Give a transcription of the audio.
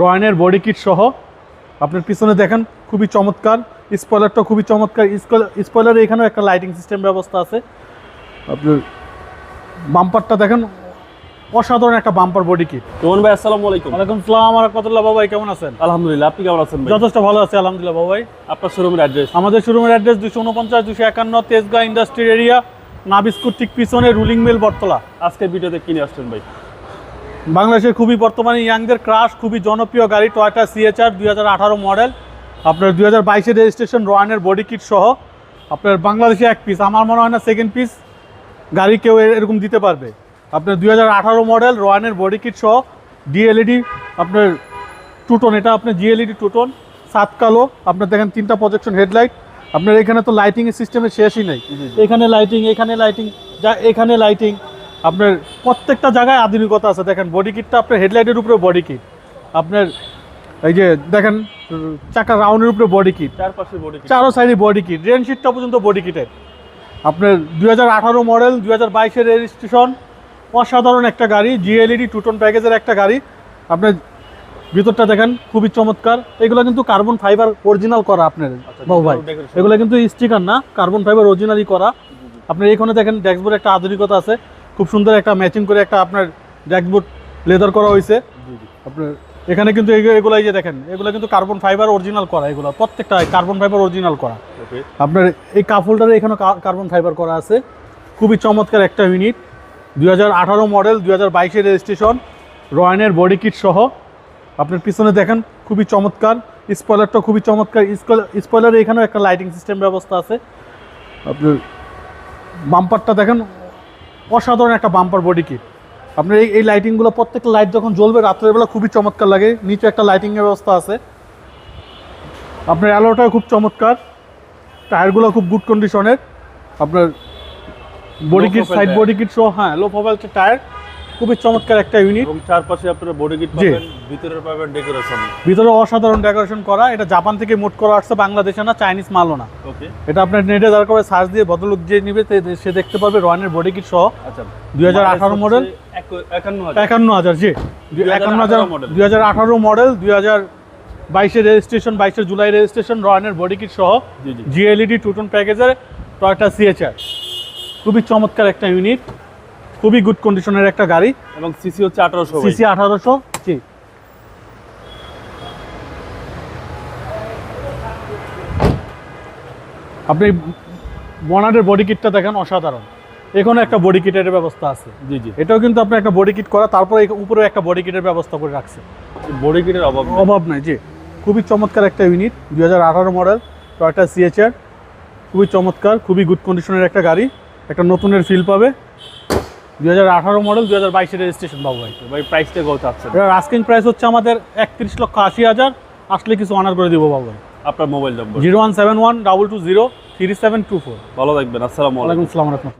রয়নের body kit সহ। আপনার পিছনে দেখেন খুবই চমৎকার। স্পয়লারটা খুবই চমৎকার। স্পয়লারে এখানেও একটা লাইটিং সিস্টেম ব্যবস্থা আছে। আপনার বাম্পারটা দেখেন অসাধারণ একটা বাম্পার বডি কিট রোহন ভাই আসসালামু আলাইকুম। ওয়ালাইকুম সালাম রহমতুল্লাহ বাবাই কেমন আছেন? আলহামদুলিল্লাহ আপনি কেমন আছেন ভাই? যথেষ্ট ভালো আছে আলহামদুলিল্লাহ বাবাই আপনার শোরুমের অ্যাড্রেস আমাদের শোরুমের অ্যাড্রেস দুশো উনপঞ্চাশ দুশো একান্ন তেজগাঁ ইন্ডাস্ট্রিয়াল এরিয়া নাবিস্কুট ঠিক পিছনে রুলিং মিল বটতলা। আজকের ভিডিওতে কিনে আসছেন ভাই? বাংলাদেশের খুবই বর্তমানে ইয়াংদের ক্রাশ খুবই জনপ্রিয় গাড়ি টয়টা সিএচআর দুই হাজার আঠারো মডেল আপনার দুই হাজার বাইশের রেজিস্ট্রেশন রয়ানের বডি কিট সহ আপনার বাংলাদেশে এক পিস আমার মনে হয় না সেকেন্ড পিস গাড়ি কেউ এরকম দিতে পারবে আপনার দুই হাজার আঠারো মডেল রয়ানের বডি কিট সহ ডিএলইডি আপনার টুটন এটা আপনার জিএলইডি টুটন সাত কালো আপনার দেখেন তিনটা প্রজেকশন হেডলাইট আপনার এখানে তো লাইটিংয়ের সিস্টেমের শেষই নেই। এখানে লাইটিং এখানে লাইটিং যা এখানে লাইটিং আপনার প্রত্যেকটা জায়গায় আধুনিকতা আছে। দেখেন বডি কিটটা আপনার হেডলাইটের উপরে বডি কিট আপনার এই যে দেখেন চাকা রাউন্ডের উপরে বডি কিট চারপাশে বডি চারো সাইডে বডি কিট রেন শিটটা পর্যন্ত বডি কিটের আপনার দুই হাজার আঠারো মডেল দুই হাজার বাইশের রেজিস্ট্রেশন অসাধারণ একটা গাড়ি জিএলইডি টুটন প্যাকেজের একটা গাড়ি। আপনার ভিতরটা দেখেন খুবই চমৎকার। এগুলো কিন্তু কার্বন ফাইবার অরিজিনাল করা আপনার বাবু ভাই এগুলো কিন্তু স্টিকার না কার্বন ফাইবার অরিজিনালি করা। আপনার এইখানে দেখেন ড্যাশবোর্ড একটা আধুনিকতা আছে। খুব সুন্দর একটা ম্যাচিং করে একটা আপনার ড্যাশবোর্ড লেদার করা হয়েছে। আপনার এখানে কিন্তু এগুলো এগুলো এই যে দেখেন এগুলো কিন্তু কার্বন ফাইবার অরিজিনাল করা এগুলো প্রত্যেকটা কার্বন ফাইবার অরিজিনাল করা। আপনার এই কাপ হোল্ডারে এখানে কার্বন ফাইবার করা আছে। খুবই চমৎকার একটা ইউনিট দুই হাজার আঠারো মডেল দুই হাজার রেজিস্ট্রেশন রয়নের বডি কিট সহ। আপনার পিছনে দেখেন খুবই চমৎকার। স্পয়লারটা খুবই চমৎকার। স্পয়লারে এখানেও একটা লাইটিং সিস্টেম ব্যবস্থা আছে। আপনার বাম্পারটা দেখেন অসাধারণ একটা বাম্পার বডি কিট আপনার এই এই লাইটিংগুলো প্রত্যেকটা লাইট যখন জ্বলবে রাত্রেবেলা খুবই চমৎকার লাগে। নিচে একটা লাইটিংয়ের ব্যবস্থা আছে। আপনার অ্যালোটাও খুব চমৎকার। টায়ারগুলো খুব গুড কন্ডিশনের আপনার body kit side body kit সহ হ্যাঁ লো প্রোফাইল টায়ার খুবই চমৎকার একটা ইউনিট এবং চারপাশে আপনারা বডি কিট পাবেন ভিতরে পাবেন ডেকোরেশন ভিতরে অসাধারণ ডেকোরেশন করা। এটা জাপান থেকে মোট করা আসছে বাংলাদেশে না চাইনিজ মালও না। ওকে এটা আপনার নেটে যার করে সার্চ দিয়ে ভদ্রলোক যে নিবে সে- সে দেখতে পারবে রয়নের বডি কিট সহ। আচ্ছা 2018 মডেল? একান্ন হাজার। একান্ন হাজার জি। একান্ন হাজার 2018 মডেল। দুই হাজার আঠারো মডেল দুই হাজার বাইশের রেজিস্ট্রেশন বাইশে জুলাই রেজিস্ট্রেশন রয়নের বডি কিট সহ। জিএলইডি টুটন প্যাকেজের টয়টা সিএচআর খুবই চমৎকার একটা ইউনিট খুবই গুড কন্ডিশনের একটা গাড়ি। এবং সিসি হচ্ছে আঠারোশো সিসি আঠারোশো জি। আপনি বনারের বডি কিটটা দেখেন অসাধারণ। এখানে একটা বডি কিটের ব্যবস্থা আছে। জি জি। এটাও কিন্তু আপনার একটা বডি কিট করা তারপরে উপরে একটা বডি কিটের ব্যবস্থা করে রাখছে। বডি কিটের অভাব অভাব নাই জি। খুবই চমৎকার একটা ইউনিট দুই হাজার আঠারো মডেল টয়টা সিএচআর খুবই চমৎকার খুবই গুড কন্ডিশনের একটা গাড়ি। একটা নতুনের ফিল পাবে। দুই হাজার আঠারো মডেল দুই হাজার বাইশের রেজিস্ট্রেশন পাবো ভাই। ভাই প্রাইসটা কত আছে? এটার আস্কিং প্রাইস হচ্ছে আমাদের একত্রিশ লক্ষ আশি হাজার। আসলে কিছু অনার করে দিব বাবু ভাই। আপনার mobile number zero one seven one double two zero three seven two four. ভালো থাকবেন আসসালামু আলাইকুম। ওয়ালাইকুম সালাম রহমতুল্লাহ।